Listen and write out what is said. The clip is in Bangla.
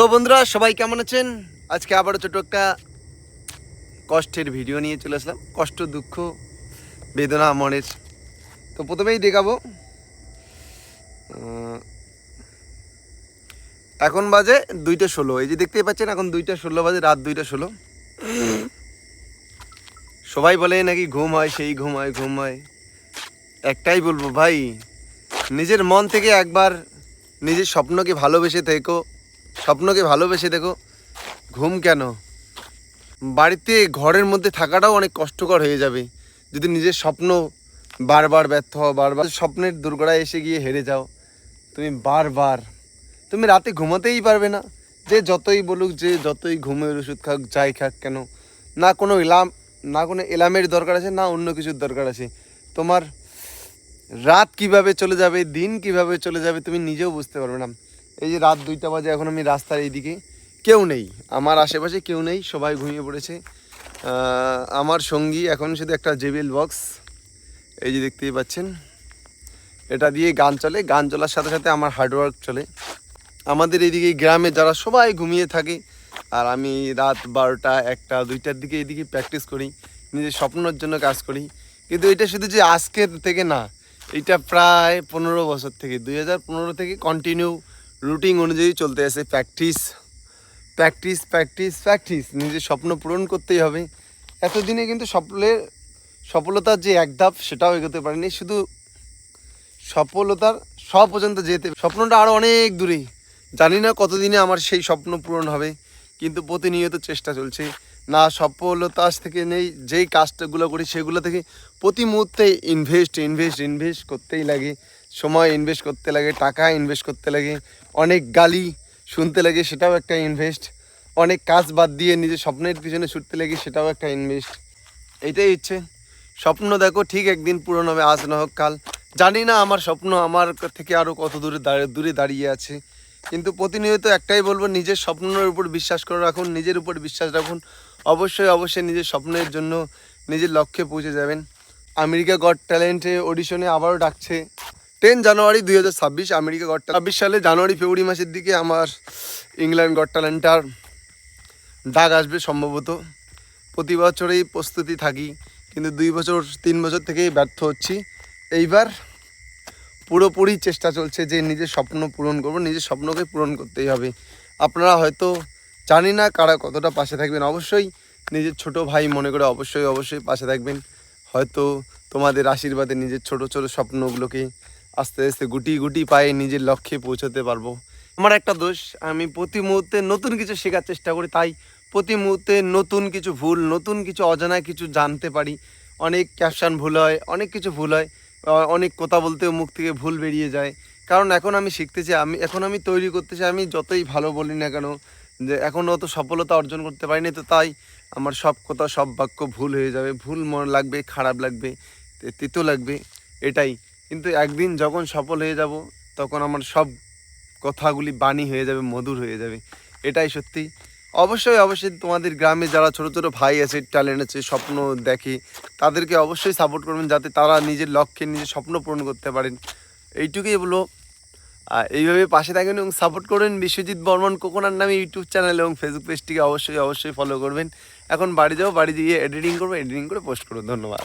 তো বন্ধুরা, সবাই কেমন আছেন? আজকে আবারও ছোট একটা কষ্টের ভিডিও নিয়ে চলে আসলাম। কষ্ট, দুঃখ, বেদনা, মনের। তো প্রথমেই দেখাবো এখন বাজে দুইটা ষোলো। এই যে দেখতেই পাচ্ছেন, এখন দুইটা ষোলো বাজে, রাত দুইটা ষোলো। সবাই বলে নাকি ঘুম হয়, সেই ঘুম হয় ঘুম হয়। একটাই বলব, ভাই, নিজের মন থেকে একবার নিজের স্বপ্নকে ভালোবেসে থেকো। স্বপ্নকে ভালোবেসে দেখো। ঘুম কেন? বাড়িতে ঘরের মধ্যে থাকাটাও অনেক কষ্টকর হয়ে যাবে। যদি নিজের স্বপ্ন বারবার ব্যর্থ হও, বারবার স্বপ্নের দুর্গড়ায় এসে গিয়ে হেরে যাও, তুমি বারবার, তুমি রাতে ঘুমাতেই পারবে না। যে যতই বলুক, যে যতই ঘুমের ওষুধ খাক, যাই খাক কেন, না কোনো এলাম, না কোনো এলামের দরকার আছে, না অন্য কিছুর দরকার আছে। তোমার রাত কীভাবে চলে যাবে, দিন কীভাবে চলে যাবে, তুমি নিজেও বুঝতে পারবে না। এই যে রাত দুইটা বাজে, এখন আমি রাস্তার এইদিকে। কেউ নেই, আমার আশেপাশে কেউ নেই, সবাই ঘুমিয়ে পড়েছে। আমার সঙ্গী এখন শুধু একটা জেবিএল বক্স। এই যে দেখতেই পাচ্ছেন, এটা দিয়ে গান চলে। গান চলার সাথে সাথে আমার হার্ডওয়ার্ক চলে। আমাদের এইদিকে গ্রামে যারা সবাই ঘুমিয়ে থাকে, আর আমি রাত বারোটা, একটা, দুইটার দিকে এইদিকে প্র্যাকটিস করি, নিজের স্বপ্নের জন্য কাজ করি। কিন্তু এটা শুধু যে আজকের থেকে না, এটা প্রায় পনেরো বছর থেকে, দুই হাজার পনেরো থেকে কন্টিনিউ রুটিন অনুযায়ী চলতে আছে প্র্যাকটিস। Practice practice practice. নিজের স্বপ্ন পূরণ করতেই হবে। এতদিনে কিন্তু সফলের সফলতার যে এক ধাপ, সেটাও এগোতে পারিনি। শুধু সফলতার স পর্যন্ত যেতে স্বপ্নটা আরও অনেক দূরে। জানি না কতদিনে আমার সেই স্বপ্ন পূরণ হবে, কিন্তু প্রতিনিয়ত চেষ্টা চলছে। না সফলতা থেকে নেই, যেই কাজটাগুলো করি সেগুলো থেকে প্রতি মুহূর্তে ইনভেস্ট ইনভেস্ট ইনভেস্ট করতেই লাগে। সময় ইনভেস্ট করতে লাগে, টাকা ইনভেস্ট করতে লাগে, অনেক গালি শুনতে লাগে, সেটাও একটা ইনভেস্ট অনেক কাজ বাদ দিয়ে নিজের স্বপ্নের পিছনে ছুটতে লাগে, সেটাও একটা ইনভেস্ট এইটাই ইচ্ছে স্বপ্ন দেখো, ঠিক একদিন পূরণ হবে, আজ না হোক কাল। জানি না আমার স্বপ্ন আমার থেকে আরও কত দূরে দূরে দাঁড়িয়ে আছে। কিন্তু প্রতিনিয়ত একটাই বলব, নিজের স্বপ্নের উপর বিশ্বাস করে রাখুন, নিজের উপর বিশ্বাস রাখুন। অবশ্যই অবশ্যই নিজের স্বপ্নের জন্য নিজের লক্ষ্যে পৌঁছে যাবেন। আমেরিকা গড ট্যালেন্টে অডিশনে আবারও ডাকছে। টেন জানুয়ারি দুই হাজার ছাব্বিশ আমেরিকা গড ছাব্বিশ সালে জানুয়ারি, ফেব্রুয়ারি মাসের দিকে আমার ইংল্যান্ড গড ট্যালেন্টার ডাক আসবে সম্ভবত। প্রতি বছরেই প্রস্তুতি থাকি, কিন্তু দুই বছর, তিন বছর থেকেই ব্যর্থ হচ্ছি। এইবার পুরোপুরি চেষ্টা চলছে যে নিজের স্বপ্ন পূরণ করব, নিজের স্বপ্নকে পূরণ করতেই হবে। আপনারা হয়তো জানি না কারা কতটা পাশে থাকবেন, অবশ্যই নিজের ছোট ভাই মনে করে অবশ্যই অবশ্যই পাশে থাকবেন। হয়তো তোমাদের আশীর্বাদে নিজের ছোট ছোট স্বপ্নগুলোকে আস্তে আস্তে গুটি গুটি পায়ে নিজের লক্ষ্যে পৌঁছাতে পারব। আমার একটা দোষ, আমি প্রতি মুহূর্তে নতুন কিছু শেখার চেষ্টা করি, তাই প্রতি মুহূর্তে নতুন কিছু ভুল, নতুন কিছু অজানা কিছু জানতে পারি। অনেক ক্যাপশন ভুল হয়, অনেক কিছু ভুল হয় অনেক কথা বলতেও মুখ থেকে ভুল বেরিয়ে যায়। কারণ এখন আমি শিখতেছি, আমি, এখন আমি তৈরি করতেছি, আমি যতই ভালো বলি না কেন, যে এখন অত সফলতা অর্জন করতে পারিনি তো তাই আমার সব কথা, সব বাক্য ভুল হয়ে যাবে। ভুল মন লাগবে, খারাপ লাগবে তিতো লাগবে, এটাই। কিন্তু একদিন যখন সফল হয়ে যাব, তখন আমার সব কথাগুলি বাণী হয়ে যাবে, মধুর হয়ে যাবে। এটাই সত্যি। অবশ্যই অবশ্যই তোমাদের গ্রামে যারা ছোট ছোট ভাই আছে ট্যালেন্ট আছে, স্বপ্ন দেখে, তাদেরকে অবশ্যই সাপোর্ট করবেন যাতে তারা নিজের লক্ষ্যে নিজের স্বপ্ন পূরণ করতে পারেন। এইটুকুই বলো এইভাবে পাশে থাকবেন এবং সাপোর্ট করবেন বিশ্বজিৎ বর্মন কোকোনার নামে ইউটিউব চ্যানেল এবং ফেসবুক পেজটিকে অবশ্যই অবশ্যই ফলো করবেন। এখন বাড়ি যাও বাড়ি গিয়ে এডিটিং করব এডিটিং করে পোস্ট করব। ধন্যবাদ।